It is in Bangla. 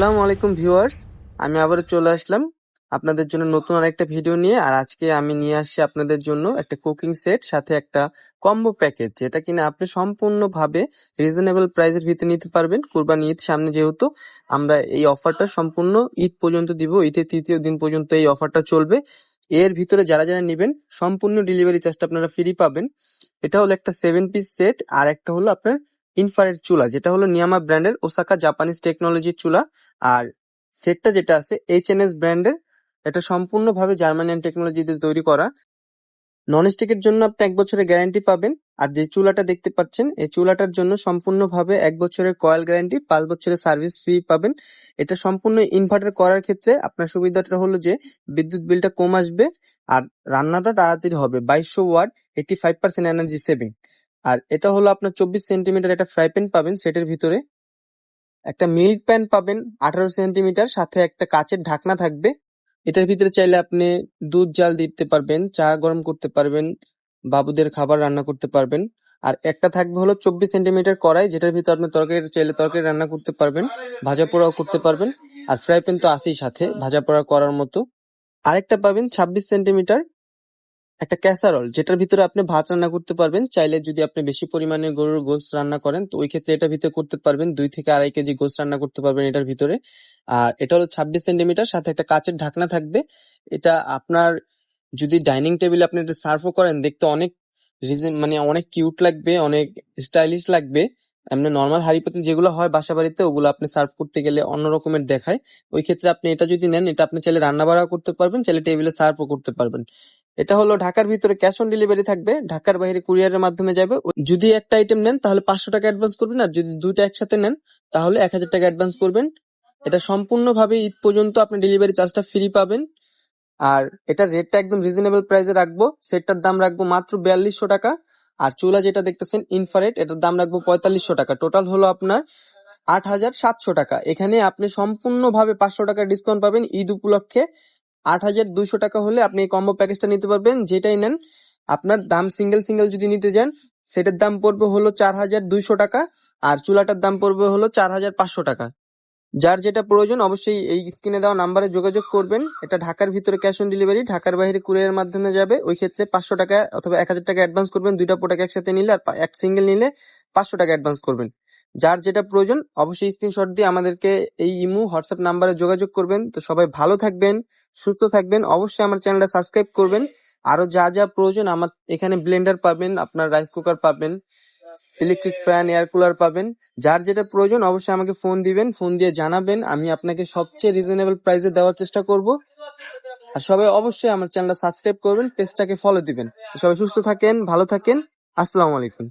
আসসালামু আলাইকুম ভিউয়ার্স। আমি আবারও চলে আসলাম আপনাদের জন্য নতুন আরেকটা ভিডিও নিয়ে, আর আজকে আমি নিয়ে আসছি আপনাদের জন্য একটা কুকিং সেট, সাথে একটা কম্বো প্যাকেজ যেটা কিনা আপনি সম্পূর্ণভাবে রিজনেবল প্রাইসের ভিতরে নিতে পারবেন। কুরবানি ঈদ সামনে যেহেতু, আমরা এই অফারটা সম্পূর্ণ ঈদ পর্যন্ত দিব, ঈদের তৃতীয় দিন পর্যন্ত এই অফারটা চলবে। এর ভিতরে যারা যারা নেবেন, সম্পূর্ণ ডেলিভারি চার্জটা আপনারা ফ্রি পাবেন। এটা হলো একটা সেভেন পিস সেট আর একটা হলো আপনার ইনফ্রারেড চুলা, যেটা হলো নিয়ামা ব্র্যান্ডের ওসাকা জাপানিজ টেকনোলজির চুলা। আর সেটটা যেটা আছে এইচ এন এস ব্র্যান্ডের, এটা সম্পূর্ণভাবে জার্মানিয়ান টেকনোলজি দিয়ে তৈরি করা। নন স্টিকের জন্য আপনি এক বছরের গ্যারান্টি পাবেন। আর যে চুলাটা দেখতে পাচ্ছেন, এই চুলাটার জন্য সম্পূর্ণভাবে এক বছরের কয়েল গ্যারান্টি, পাঁচ বছরের সার্ভিস ফ্রি পাবেন। এটা সম্পূর্ণ ইনভার্টার করার ক্ষেত্রে আপনার সুবিধাটা হলো যে, বিদ্যুৎ বিলটা কম আসবে। আর রান্নাটা তাড়াতাড়ি হবে, বাইশশো watt eighty five percent energy saving আর এটা হলো আপনার চব্বিশ সেন্টিমিটার একটা ফ্রাই প্যান পাবেন সেটের ভিতরে। একটা মিল্ক প্যান পাবেন, আঠারো সেন্টিমিটার, সাথে একটা কাচের ঢাকনা থাকবে। এটার ভিতরে চাইলে আপনি দুধ জাল দিতে পারবেন, চা গরম করতে পারবেন, বাবুদের খাবার রান্না করতে পারবেন। আর একটা থাকবে হলো চব্বিশ সেন্টিমিটার কড়াই, যেটার ভিতরে আপনি তরকারি চাইলে তরকারি রান্না করতে পারবেন, ভাজা পোড়াও করতে পারবেন। আর ফ্রাই প্যান তো আছেই সাথে, ভাজা পোড়া করার মতো। আরেকটা পাবেন ছাব্বিশ সেন্টিমিটার একটা ক্যাসারল যেটার ভিতরে আপনি ভাত রান্না করতে পারবেন। চাইলে যদি আপনি বেশি পরিমাণে গরুর গোস রান্না করেন, তো ওই ক্ষেত্রে এটার ভিতরে করতে পারবেন দুই থেকে আড়াই কেজি গোস রান্না করতে পারবেন এটার ভিতরে। আর এটা হলো ছাব্বিশ সেন্টিমিটার, সাথে একটা কাচের ঢাকনা থাকবে। এটা আপনার যদি ডাইনিং টেবিলে আপনি এটা সার্ভও করেন, দেখতে অনেক রিজন মানে অনেক কিউট লাগবে, অনেক স্টাইলিশ লাগবে। এমনি নর্মাল হাড়ি যেগুলো হয় বাসা বাড়িতে ওগুলো আপনি সার্ভ করতে গেলে অন্য রকমের দেখায়। ওই ক্ষেত্রে আপনি এটা যদি নেন, এটা আপনি চাইলে রান্না বাড়াও করতে পারবেন, চাইলে টেবিলে সার্ভও করতে পারবেন। এটা হলো ঢাকার ভিতরে ক্যাশ অন ডেলিভারি থাকবে, ঢাকার বাইরে কুরিয়ারের মাধ্যমে যাবে। যদি একটা আইটেম নেন, তাহলে পাঁচশো টাকা অ্যাডভান্স করবেন, আর যদি দুইটা একসাথে নেন, তাহলে এক হাজার টাকা অ্যাডভান্স করবেন। এটা সম্পূর্ণভাবে ঈদ পর্যন্ত আপনি ডেলিভারি চার্জটা ফ্রি পাবেন। আর এটার রেটটা একদম রিজনেবল প্রাইসে রাখব। সেটটার দাম রাখব মাত্র বিয়াল্লিশশো টাকা। আর চুলা যেটা দেখতেছেন ইনফারেট এটার দাম রাখব পঁয়তাল্লিশশো টাকা। টোটাল হলো আপনার আট হাজার সাতশো টাকা। এখানে আপনি সম্পূর্ণভাবে পাঁচশো টাকা ডিসকাউন্ট পাবেন ঈদ উপলক্ষে। আট হাজার দুইশো টাকা হলে আপনি কম্বো প্যাকেজটা নিতে পারবেন, যেটাই নেন। আপনার দাম সিঙ্গেল সিঙ্গেল যদি নিতে যান, সেটার দাম পড়বে হলো চার হাজার দুইশো টাকা আর চুলাটার দাম পড়বে হলো চার হাজার পাঁচশো টাকা। যার যেটা প্রয়োজন অবশ্যই এই স্ক্রিনে দেওয়া নাম্বারে যোগাযোগ করবেন। এটা ঢাকার ভিতরে ক্যাশ অন ডেলিভারি ঢাকার বাইরে কুরিয়ারের মাধ্যমে যাবে। ওই ক্ষেত্রে পাঁচশো টাকা অথবা এক হাজার টাকা অ্যাডভান্স করবেন। দুইটা প্রোডাক্ট একসাথে নিলে আর এক সিঙ্গেল নিলে পাঁচশো টাকা অ্যাডভান্স করবেন। যার যেটা প্রয়োজন, অবশ্যই স্ক্রিনশট দিয়ে আমাদেরকে এই ইমু হোয়াটসঅ্যাপ নাম্বারে যোগাযোগ করবেন। তো সবাই ভালো থাকবেন, সুস্থ থাকবেন। অবশ্যই আমার চ্যানেলটা সাবস্ক্রাইব করবেন। আরও যা যা প্রয়োজন আমার, এখানে ব্লেন্ডার পাবেন, আপনার রাইস কুকার পাবেন ইলেকট্রিক ফ্যান এয়ার কুলার পাবেন। যার যেটা প্রয়োজন, অবশ্যই আমাকে ফোন দিবেন ফোন দিয়ে জানাবেন। আমি আপনাকে সবচেয়ে রিজনেবল প্রাইসে দেওয়ার চেষ্টা করব। আর সবাই অবশ্যই আমার চ্যানেলটা সাবস্ক্রাইব করবেন পেজটাকে ফলো দিবেন। সবাই সুস্থ থাকেন, ভালো থাকেন। আসসালামু আলাইকুম।